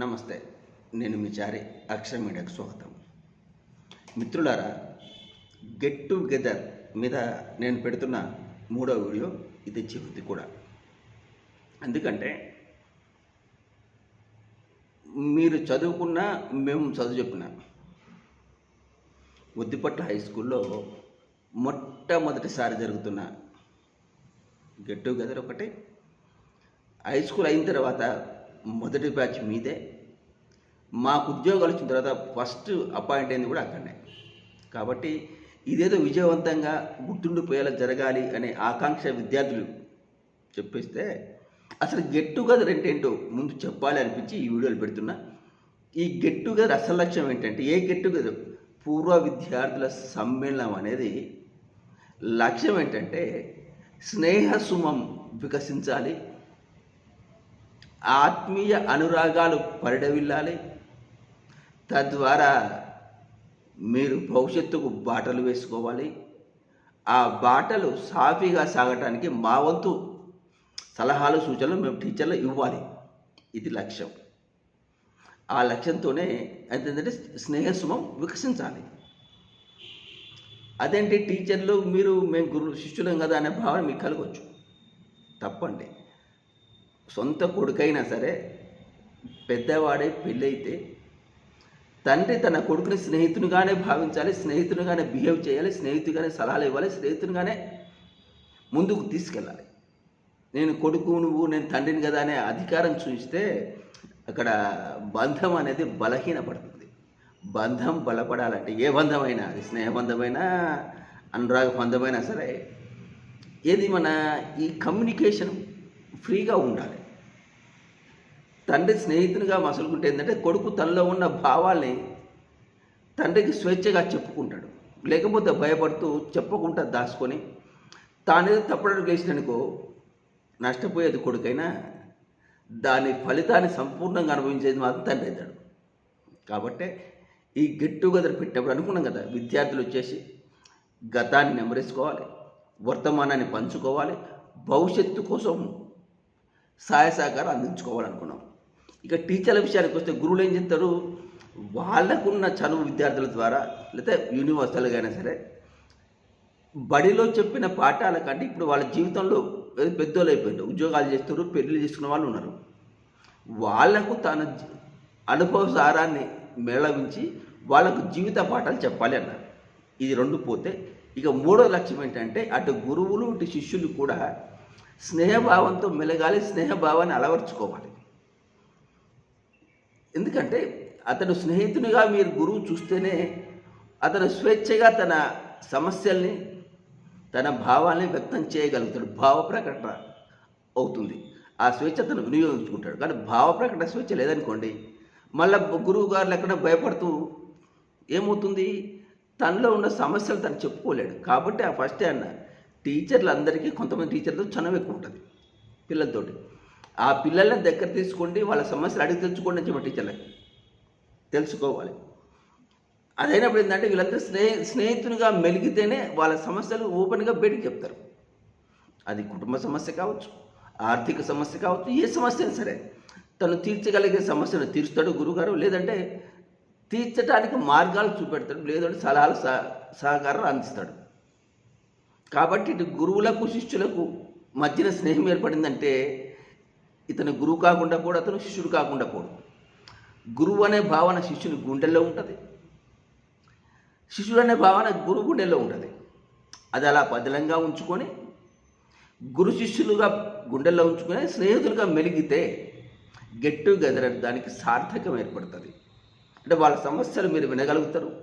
నమస్తే నేను మీ చారి అక్షర మీడియాకు స్వాగతం. మిత్రులారా గెట్ టుగెదర్ మీద నేను పెడుతున్న మూడో వీడియో ఇది చివరిది కూడా. ఎందుకంటే మీరు చదువుకున్నా మేము చదువు చెప్పిన ఉద్దిపట్ల హై స్కూల్లో మొట్టమొదటిసారి జరుగుతున్న గెట్ టుగెదర్ ఒకటి హై స్కూల్ అయిన తర్వాత మొదటి బ్యాచ్ మీదే. మాకు ఉద్యోగాలు వచ్చిన తర్వాత ఫస్ట్ అపాయింట్ అయింది కూడా అక్కడనే. కాబట్టి ఇదేదో విజయవంతంగా గుర్తుండిపోయేలా జరగాలి అనే ఆకాంక్ష విద్యార్థులు చెప్పేస్తే అసలు గెట్ టుగెదర్ అంటే ఏంటో ముందు చెప్పాలి అనిపించి ఈ వీడియోలు పెడుతున్నా. ఈ గెట్ టుగెదర్ అసలు లక్ష్యం ఏంటంటే ఏ గెట్ టుగెదర్ పూర్వ విద్యార్థుల సమ్మేళనం అనేది లక్ష్యం ఏంటంటే స్నేహ సుమం వికసించాలి ఆత్మీయ అనురాగాలు పరిడవిల్లాలి తద్వారా మీరు భవిష్యత్తుకు బాటలు వేసుకోవాలి. ఆ బాటలు సాఫీగా సాగటానికి మా వంతు సలహాలు సూచనలు మేము టీచర్లు ఇవ్వాలి. ఇది లక్ష్యం. ఆ లక్ష్యంతోనే ఏంటంటే స్నేహసుమం వికసించాలి. అదేంటి? టీచర్లు మీరు మేము గురు శిష్యులం కదా అనే భావన మీకు కలగవచ్చు తప్పండి. సొంత కొడుకైనా సరే పెద్దవాడే పెళ్ళైతే తండ్రి తన కొడుకుని స్నేహితునిగానే భావించాలి స్నేహితునిగానే బిహేవ్ చేయాలి స్నేహితుగానే సలహాలు ఇవ్వాలి స్నేహితునిగానే ముందుకు తీసుకెళ్ళాలి. నేను కొడుకు నువ్వు నేను తండ్రిని కదా అనే అధికారం చూస్తే అక్కడ బంధం అనేది బలహీనపడుతుంది. బంధం బలపడాలంటే ఏ బంధమైనా అది స్నేహబంధమైనా అనురాగ బంధమైనా సరే ఏది మన ఈ కమ్యూనికేషన్ ఫ్రీగా ఉండాలి. తండ్రి స్నేహితునిగా మసలుకుంటే ఏంటంటే కొడుకు తనలో ఉన్న భావాల్ని తండ్రికి స్వేచ్ఛగా చెప్పుకుంటాడు. లేకపోతే భయపడుతూ చెప్పకుండా దాచుకొని తానేదో తప్పడం వేసిననుకో నష్టపోయేది కొడుకైనా దాని ఫలితాన్ని సంపూర్ణంగా అనుభవించేది మాత్రం తండ్రి అవుతాడు. కాబట్టి ఈ గెట్ టుగెదర్ పెట్టినప్పుడు అనుకున్నాం కదా విద్యార్థులు వచ్చేసి గతాన్ని నెమరేసుకోవాలి వర్తమానాన్ని పంచుకోవాలి భవిష్యత్తు కోసం సహాయ సహకారం అందించుకోవాలనుకున్నాం. ఇక టీచర్ల విషయానికి వస్తే గురువులు ఏం చెప్తారు? వాళ్ళకున్న చదువు విద్యార్థుల ద్వారా లేకపోతే యూనివర్సల్గా అయినా సరే బడిలో చెప్పిన పాఠాల కంటే ఇప్పుడు వాళ్ళ జీవితంలో పెద్దోళ్ళు అయిపోయారు ఉద్యోగాలు చేస్తారు పెళ్ళి చేసుకున్న వాళ్ళు ఉన్నారు. వాళ్ళకు తన అనుభవ సారాన్ని మేళవించి వాళ్ళకు జీవిత పాఠాలు చెప్పాలి అన్నారు. ఇది రెండు పోతే ఇక మూడో లక్ష్యం ఏంటంటే అటు గురువులు ఇటు శిష్యులు కూడా స్నేహభావంతో మెలగాలి స్నేహభావాన్ని అలవర్చుకోవాలి. ఎందుకంటే అతను స్నేహితునిగా మీరు గురువు చూస్తేనే అతను స్వేచ్ఛగా తన సమస్యల్ని తన భావాల్ని వ్యక్తం చేయగలుగుతాడు. భావ ప్రకటన అవుతుంది. ఆ స్వేచ్ఛ అతను వినియోగించుకుంటాడు. కానీ భావ ప్రకటన స్వేచ్ఛ లేదనుకోండి మళ్ళీ గురువు గారు ఎక్కడ భయపడుతూ ఏమవుతుంది? తనలో ఉన్న సమస్యలు తను చెప్పుకోలేడు. కాబట్టి ఆ ఫస్ట్ అన్న టీచర్లు అందరికీ కొంతమంది టీచర్లతో చనువు ఎక్కువ ఉంటుంది పిల్లలతోటి. ఆ పిల్లల్ని దగ్గర తీసుకోండి వాళ్ళ సమస్యలు అడిగి తెలుసుకోండి అని చెప్పి టీచర్లకి తెలుసుకోవాలి. అదైనప్పుడు ఏంటంటే వీళ్ళందరూ స్నేహి స్నేహితునిగా మెలిగితేనే వాళ్ళ సమస్యలు ఓపెన్గా బయటికి చెప్తారు. అది కుటుంబ సమస్య కావచ్చు ఆర్థిక సమస్య కావచ్చు ఏ సమస్య అయినా సరే. తను తీర్చగలిగే సమస్యను తీరుస్తాడు గురుగారు లేదంటే తీర్చడానికి మార్గాలు చూపెడతాడు లేదంటే సలహాలు సహ సహకారం అందిస్తాడు. కాబట్టి ఇటు గురువులకు శిష్యులకు మధ్యన స్నేహం ఏర్పడిందంటే ఇతను గురువు కాకుండా పోడు అతను శిష్యుడు కాకుండా పోడు. గురువు అనే భావన శిష్యుని గుండెల్లో ఉంటుంది. శిష్యుడు అనే భావన గురువు గుండెల్లో ఉంటుంది. అది అలా పదిలంగా ఉంచుకొని గురు శిష్యులుగా గుండెల్లో ఉంచుకొని స్నేహితులుగా మెలిగితే గెట్ టుగెదర్ దానికి సార్థకం ఏర్పడుతుంది. అంటే వాళ్ళ సమస్యలు మీరు వినగలుగుతారు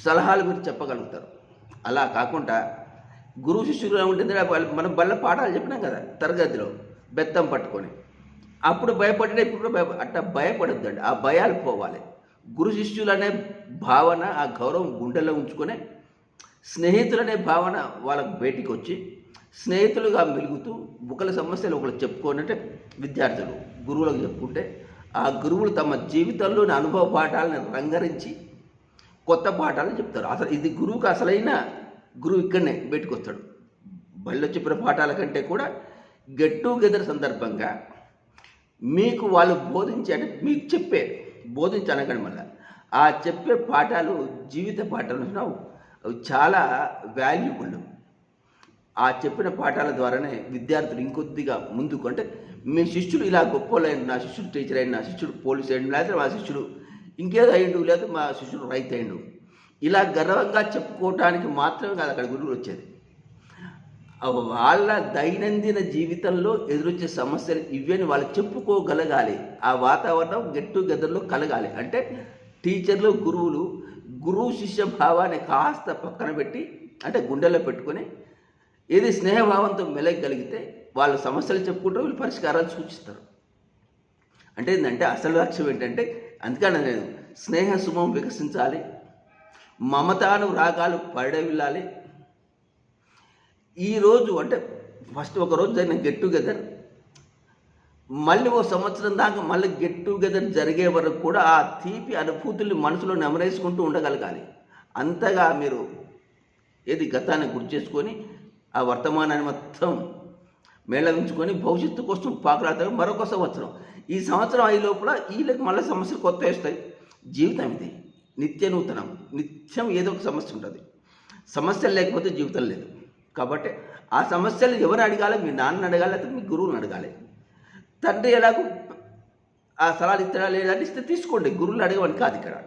సలహాలు మీరు చెప్పగలుగుతారు. అలా కాకుండా గురువు శిష్యులుగా ఉంటుంది మనం బల్ల పాఠాలు చెప్పినాం కదా తరగతిలో బెత్తం పట్టుకొని. అప్పుడు భయపడిన ఇప్పుడు భయ అట్లా భయపడద్దండి ఆ భయాలు పోవాలి. గురు శిష్యులు అనే భావన ఆ గౌరవం గుండెల్లో ఉంచుకొని స్నేహితులనే భావన వాళ్ళకు బయటికి వచ్చి స్నేహితులుగా మెలుగుతూ ఒకళ్ళ సమస్యలు ఒకళ్ళు చెప్పుకోనంటే విద్యార్థులు గురువులకు చెప్పుకుంటే ఆ గురువులు తమ జీవితంలోని అనుభవ పాఠాలను రంగరించి కొత్త పాఠాలను చెప్తారు. అసలు ఇది గురువుకి అసలైన గురువు ఇక్కడనే బయటకు వస్తాడు. బళ్ళు చెప్పిన పాఠాల కంటే కూడా గెట్ టుగెదర్ సందర్భంగా మీకు వాళ్ళు బోధించే అంటే మీకు చెప్పే బోధించి అనగడం వల్ల ఆ చెప్పే పాఠాలు జీవిత పాఠాలు అవి చాలా వాల్యూబుల్ ఆ చెప్పిన పాఠాల ద్వారానే విద్యార్థులు ఇంకొద్దిగా ముందుకు అంటే మీ శిష్యుడు ఇలా గొప్పలైన నా శిష్యుడు టీచర్ అయిన నా శిష్యుడు పోలీస్ అయ్యాడు లేదా మా శిష్యుడు ఇంకేదో అయ్యిండు లేదా మా శిష్యుడు రైతు అయ్యిండు. ఇలా గర్వంగా చెప్పుకోవటానికి మాత్రమే కాదు అక్కడ గురువులు వచ్చేది. వాళ్ళ దైనందిన జీవితంలో ఎదురొచ్చే సమస్యలు ఇవని వాళ్ళు చెప్పుకోగలగాలి. ఆ వాతావరణం గెట్ టుగెదర్లో కలగాలి. అంటే టీచర్లు గురువులు గురువు శిష్య భావాన్ని కాస్త పక్కన పెట్టి అంటే గుండెలో పెట్టుకొని ఏది స్నేహభావంతో మెలగలిగితే వాళ్ళు సమస్యలు చెప్పుకుంటూ వీళ్ళు పరిష్కారాలు సూచిస్తారు. అంటే ఏంటంటే అసలు లక్ష్యం ఏంటంటే అందుకని నేను స్నేహ సుమం వికసించాలి. మమతాను రాగాలు పడవిల్లాలి ఈరోజు అంటే ఫస్ట్ ఒక రోజు జరిగిన గెట్ టుగెదర్ మళ్ళీ ఓ సంవత్సరం దాకా మళ్ళీ గెట్ టుగెదర్ జరిగే వరకు కూడా ఆ తీపి అనుభూతుల్ని మనసులో నెమరేసుకుంటూ ఉండగలగాలి. అంతగా మీరు ఏది గతాన్ని గుర్తు చేసుకొని ఆ వర్తమానాన్ని మొత్తం మేళవించుకొని భవిష్యత్తు కోసం పాకులాడతారు మరొక సంవత్సరం. ఈ సంవత్సరం అయ్యే లోపల వీళ్ళకి మళ్ళీ సమస్యలు కొత్త వస్తాయి. జీవితం ఇది. నిత్య నూతనం నిత్యం ఏదో ఒక సమస్య ఉంటుంది. సమస్యలు లేకపోతే జీవితం లేదు. కాబట్టి ఆ సమస్యలు ఎవరు అడగాలి? మీ నాన్న అడగాలి లేకపోతే మీ గురువుని అడగాలి. తండ్రి ఎలాగో ఆ సలహాలు ఇస్తాడా లేదా ఇస్తే తీసుకోండి. గురువులు అడగమని కాదు ఇక్కడ.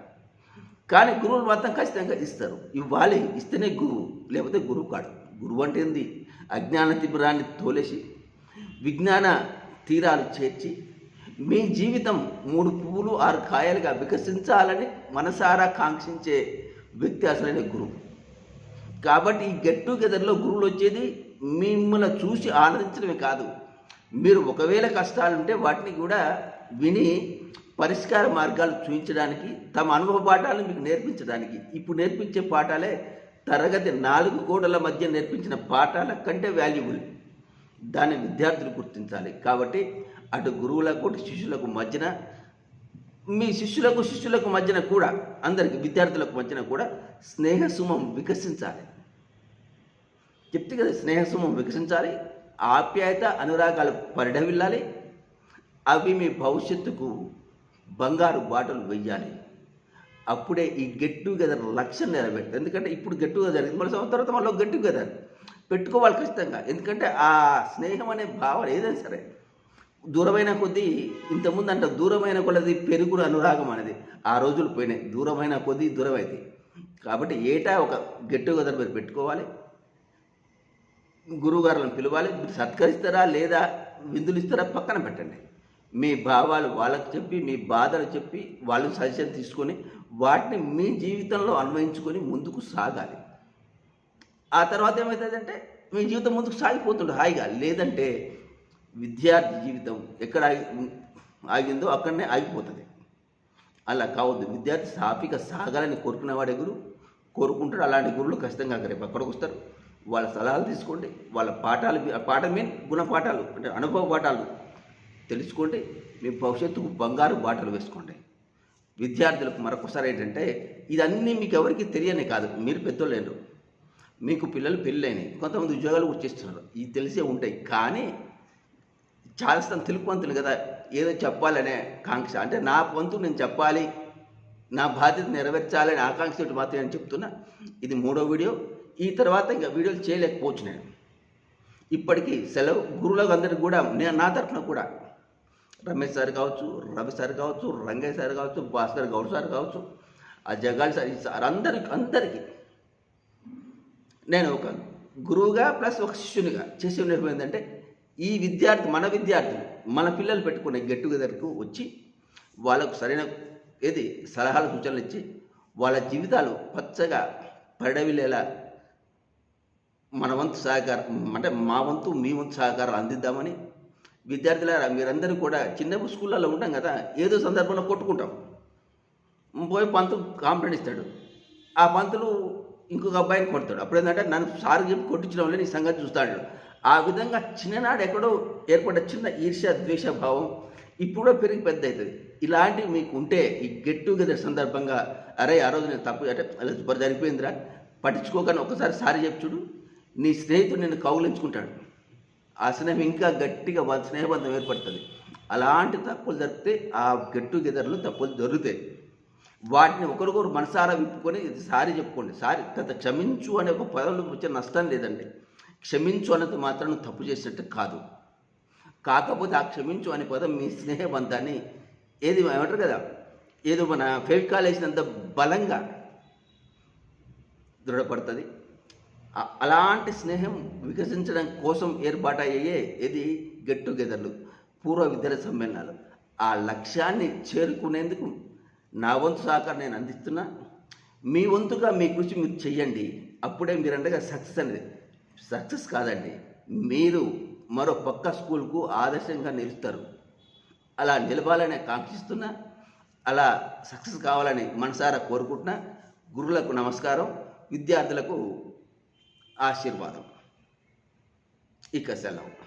కానీ గురువులు మాత్రం ఖచ్చితంగా ఇస్తారు. ఇవ్వాలి ఇస్తేనే గురువు లేకపోతే గురువు కాడు. గురువు అంటే ఏంది? అజ్ఞాన తిమిరాన్ని తోలేసి విజ్ఞాన తీరాలు చేర్చి మీ జీవితం మూడు పువ్వులు ఆరు కాయలుగా వికసించాలని మనసారా కాంక్షించే వ్యక్తి అసలైన గురువు. కాబట్టి ఈ గెట్ టుగెదర్లో గురువులు వచ్చేది మిమ్మల్ని చూసి ఆనందించడమే కాదు. మీరు ఒకవేళ కష్టాలుంటే వాటిని కూడా విని పరిష్కార మార్గాలు చూపించడానికి తమ అనుభవ పాఠాలను మీకు నేర్పించడానికి. ఇప్పుడు నేర్పించే పాఠాలే తరగతి నాలుగు గోడల మధ్య నేర్పించిన పాఠాల కంటే వాల్యుబుల్ దాన్ని విద్యార్థులు గుర్తించాలి. కాబట్టి అటు గురువులకు శిష్యులకు మధ్యన మీ శిష్యులకు శిష్యులకు మధ్యన కూడా అందరికి విద్యార్థులకు మధ్యన కూడా స్నేహసుమం వికసించాలి. చెప్తే కదా స్నేహసుమం వికసించాలి ఆప్యాయత అనురాగాలు పరిడవిల్లాలి అవి మీ భవిష్యత్తుకు బంగారు బాటలు వెయ్యాలి. అప్పుడే ఈ గెట్ టుగెదర్ లక్ష్యం నెరవేరుతుంది. ఎందుకంటే ఇప్పుడు గెట్ టుగెదర్ మళ్ళీ సంవత్సరం తర్వాత మళ్ళీ గెట్ టుగెదర్ పెట్టుకోవాలి ఖచ్చితంగా. ఎందుకంటే ఆ స్నేహం అనే భావన ఏదైనా సరే దూరమైన కొద్దీ ఇంతకుముందు అంట దూరమైన కొలది పెరుగుడు అనురాగం అనేది. ఆ రోజులు పోయినాయి. దూరమైన కొద్దీ దూరమైంది. కాబట్టి ఏటా ఒక గెట్టు గదర మీరు పెట్టుకోవాలి. గురువుగారులను పిలవాలి. మీరు సత్కరిస్తారా లేదా విందులు ఇస్తారా పక్కన పెట్టండి. మీ భావాలు వాళ్ళకు చెప్పి మీ బాధలు చెప్పి వాళ్ళు సజెషన్ తీసుకొని వాటిని మీ జీవితంలో అన్వయించుకొని ముందుకు సాగాలి. ఆ తర్వాత ఏమవుతుందంటే మీ జీవితం ముందుకు సాగిపోతుండే హాయిగా. లేదంటే విద్యార్థి జీవితం ఎక్కడ ఆగి ఆగిందో అక్కడనే ఆగిపోతుంది. అలా కావద్దు. విద్యార్థి సాఫీగా సాగాలని కోరుకునే వాడే గురువు కోరుకుంటాడు. అలాంటి గురువులు ఖచ్చితంగా రేపు అక్కడికి వస్తారు. వాళ్ళ సలహాలు తీసుకోండి. వాళ్ళ పాఠాలు పాఠం మీన్ గుణపాఠాలు అంటే అనుభవ పాఠాలు తెలుసుకోండి. మీ భవిష్యత్తుకు బంగారు బాటలు వేసుకోండి. విద్యార్థులకు మరొకసారి ఏంటంటే ఇదన్నీ మీకు ఎవరికి తెలియనే కాదు. మీరు పెద్దోళ్ళేరు మీకు పిల్లలు పెళ్ళైనవి కొంతమంది ఉద్యోగాలు వచ్చేస్తున్నారు ఇది తెలిసే ఉంటాయి. కానీ చాలా తెలుపువంతులు కదా ఏదో చెప్పాలనే కాంక్ష అంటే నా వంతు నేను చెప్పాలి నా బాధ్యత నెరవేర్చాలని ఆకాంక్ష మాత్రం నేను చెప్తున్నా. ఇది మూడో వీడియో. ఈ తర్వాత ఇంకా వీడియోలు చేయలేకపోవచ్చు నేను. ఇప్పటికీ సెలవు. గురువులకు అందరికి కూడా నేను నా తరఫున కూడా. రమేష్ సార్ కావచ్చు రవి సార్ కావచ్చు రంగయ్య సార్ కావచ్చు భాస్కర్ గౌడ్ సార్ కావచ్చు ఆ జగాల్ సార్ ఈ సార్ అందరికి అందరికీ నేను ఒక గురువుగా ప్లస్ ఒక శిష్యునిగా చేసి ఉండడం ఏంటంటే ఈ విద్యార్థి మన విద్యార్థులు మన పిల్లలు పెట్టుకునే గెట్ టుగెదర్కు వచ్చి వాళ్ళకు సరైన ఏది? సలహాలు సూచనలు ఇచ్చి వాళ్ళ జీవితాలు పచ్చగా పడవిలేలా మన వంతు సహకారం అంటే మా వంతు మీ వంతు సహకారం అందిద్దామని విద్యార్థులారా మీరందరూ కూడా చిన్న స్కూళ్ళల్లో ఉంటాం కదా ఏదో సందర్భంలో కొట్టుకుంటాం. పోయి పంతు కాంప్లైంట్ ఇస్తాడు. ఆ పంతులు ఇంకొక అబ్బాయిని కొడతాడు. అప్పుడు ఏంటంటే నన్ను సార్ చెప్పి కొట్టించడం వల్ల నీ సంగతి చూస్తాడు. ఆ విధంగా చిన్ననాడు ఎక్కడో ఏర్పడ్డ చిన్న ఈర్ష్య ద్వేష భావం ఇప్పుడు పెరిగి పెద్ద అవుతుంది ఇలాంటివి మీకు ఉంటే ఈ గెట్ టుగెదర్ సందర్భంగా అరే ఆ రోజు నేను తప్పు అంటే అలా జరిగిపోయిందిరా. పట్టించుకోకని ఒకసారి సారి చెప్పు చూడు. నీ స్నేహితుడు నిన్ను కౌలించుకుంటాడు ఆ స్నేహం ఇంకా గట్టిగా స్నేహబంధం ఏర్పడుతుంది. అలాంటి తప్పులు జరిపితే ఆ గెట్ టుగెదర్లో తప్పులు జరుగుతాయి. వాటిని ఒకరికొకరు మనసారా విప్పుకొని ఇది సారీ చెప్పుకోండి. సారీ కథ క్షమించు అనే ఒక పదంలో వచ్చే నష్టం లేదండి. క్షమించు అన్నది మాత్రం తప్పు చేసినట్టు కాదు. కాకపోతే ఆ క్షమించు అనే పదం మీ స్నేహబంధాన్ని ఏది ఏమంటారు కదా ఏదో మన ఫెవికాల్ వేసినంత బలంగా దృఢపడుతుంది. అలాంటి స్నేహం వికసించడం కోసం ఏర్పాటయ్యే ఇది గెట్ టుగెదర్లు పూర్వ విద్యార్థి సమ్మేళనాలు. ఆ లక్ష్యాన్ని చేరుకునేందుకు నా వంతు సహకారం నేను అందిస్తున్నా. మీ వంతుగా మీ కృషి మీరు చెయ్యండి. అప్పుడే మీరు అంటే సక్సెస్ అనేది సక్సెస్ కాదండి. మీరు మరో పక్క స్కూల్కు ఆదర్శంగా నిలుస్తారు. అలా నిలవాలని కాంక్షిస్తున్నా అలా సక్సెస్ కావాలని మనసారా కోరుకుంటున్నా గురువులకు నమస్కారం విద్యార్థులకు ఆశీర్వాదం. ఇక సెలవు.